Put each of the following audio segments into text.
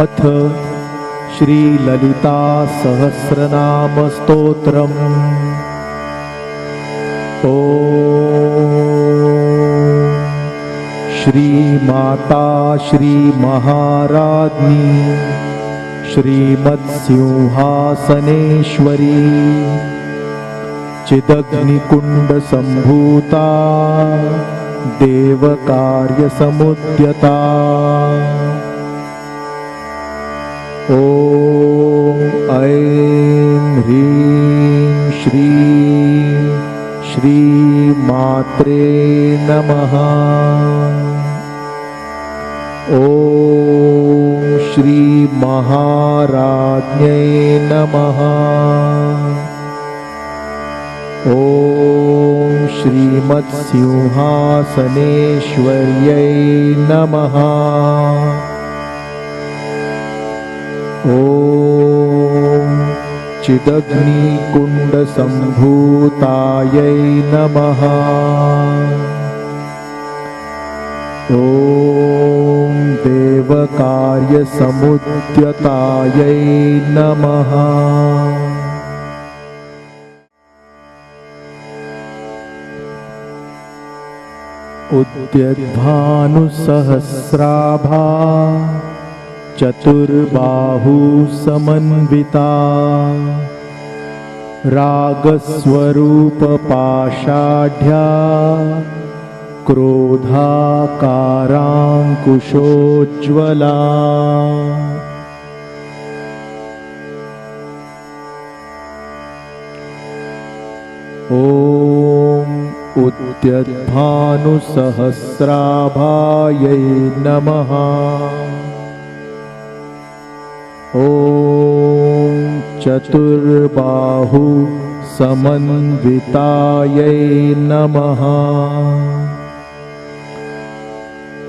अथ श्रीललितासहस्रनामस्तोत्रम्। ॐ श्रीमाता श्रीमहाराज्ञी श्रीमत्सिंहासनेश्वरी चिदग्निकुण्डसम्भूता देवकार्यसमुद्यता ॐ ऐं ह्रीं श्रीं श्रीमात्रे नमः। ॐ श्रीमहाराज्ञै नमः। ॐ श्रीमत्सिंहासनेश्वर्यै नमः ॐ चिदग्निकुण्डसम्भूतायै नमः। ॐ देवकार्यसमुद्यतायै नमः। उद्यद्भानुसहस्राभा चतुर्बाहुसमन्विता। रागस्वरूपपाषाढ्या क्रोधाकाराङ्कुशोज्ज्वला। ॐ उद्यद्भानुसहस्राभायै नमः ॐ चतुर्बाहु समन्वितायै नमः।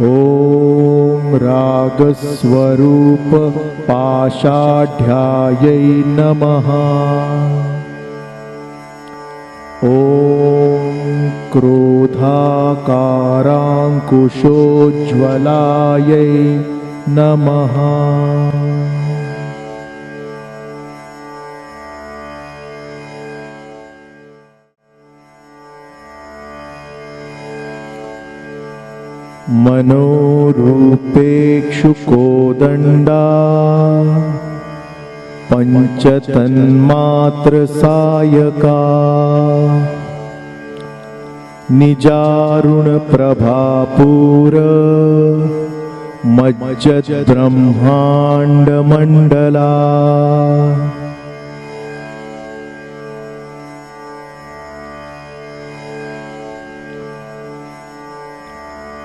ॐ रागस्वरूपपाषाढ्यायै नमः। ॐ क्रोधाकाराङ्कुशोज्ज्वलायै नमः मनोरूपेक्षुकोदण्डा। पञ्चतन्मात्रसायका। निजारुणप्रभापूर। मज्जद्ब्रह्माण्डमण्डला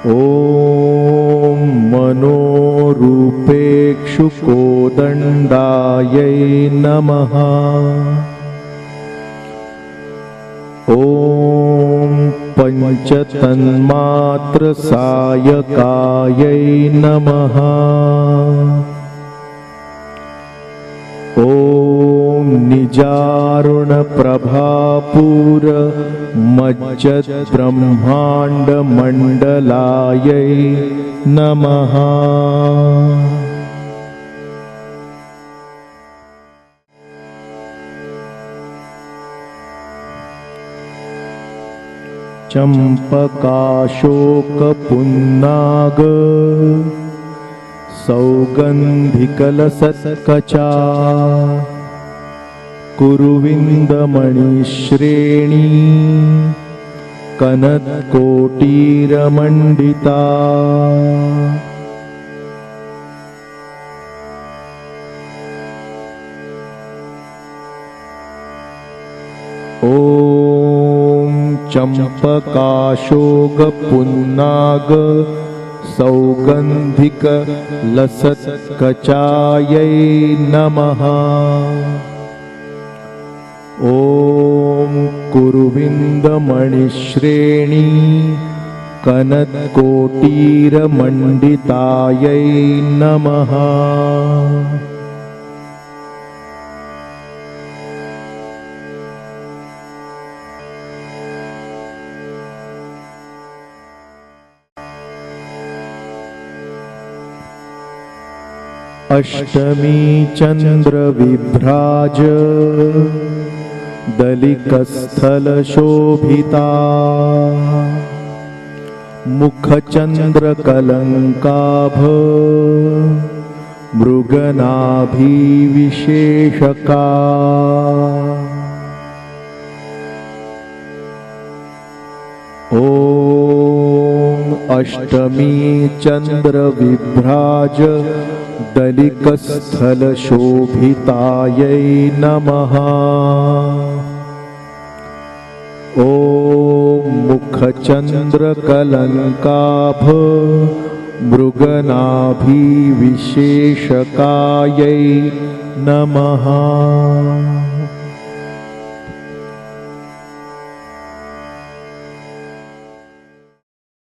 ॐ मनोरूपेक्षुकोदण्डायै नमः। ॐ पञ्चतन्मात्रसायकायै नमः। ॐ निजारुणप्रभापूर मज्जद्ब्रह्माण्डमण्डलायै नमः। चम्पकाशोकपुन्नाग सौगन्धिकलसत्कचा कुरुविन्दमणिश्रेणी कनत्कोटीरमण्डिता। ॐ चम्पकाशोगपुन्नाग सौगन्धिकलसत्कचायै नमः ॐ कुरुविन्दमणिश्रेणी कनत्कोटीरमण्डितायै नमः अष्टमी चन्द्रविभ्राज दलिकस्थलशोभिता मुखचन्द्रकलङ्काभ मृगनाभिविशेषका। ॐ अष्टमी चन्द्रविभ्राज दलिकस्थलशोभितायै नमः। ॐ मुखचन्द्रकलङ्काभ मृगनाभिविशेषकायै नमः